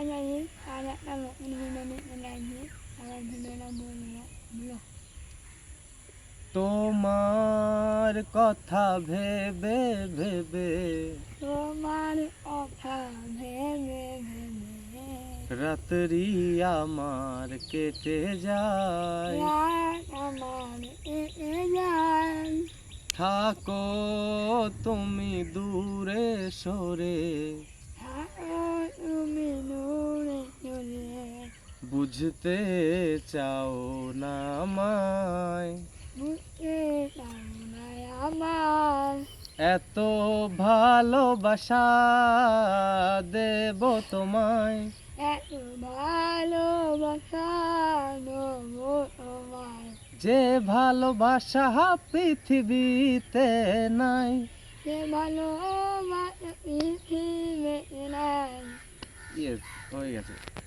আর একটা নতুন বিনোদনে লাগবে আমার বিনোদন বলব বলো তোমার কথা ভেবে ভেবে। তোমার কথা ভেবে ভেবে। রাত্রি আমার কেটে যায়। আমার এ যায়। থাকো তুমি দূরে সরে থাকো তুমি দূরে চলে বুঝতে চাও না আমায়? এত ভালোবাসা দেব তোমায়। এত ভালোবাসা যে ভালোবাসা পৃথিবীতে নাই। যে ভালোবাসা পৃথিবীতে নাই। ইয়েস হয়ে গেছে।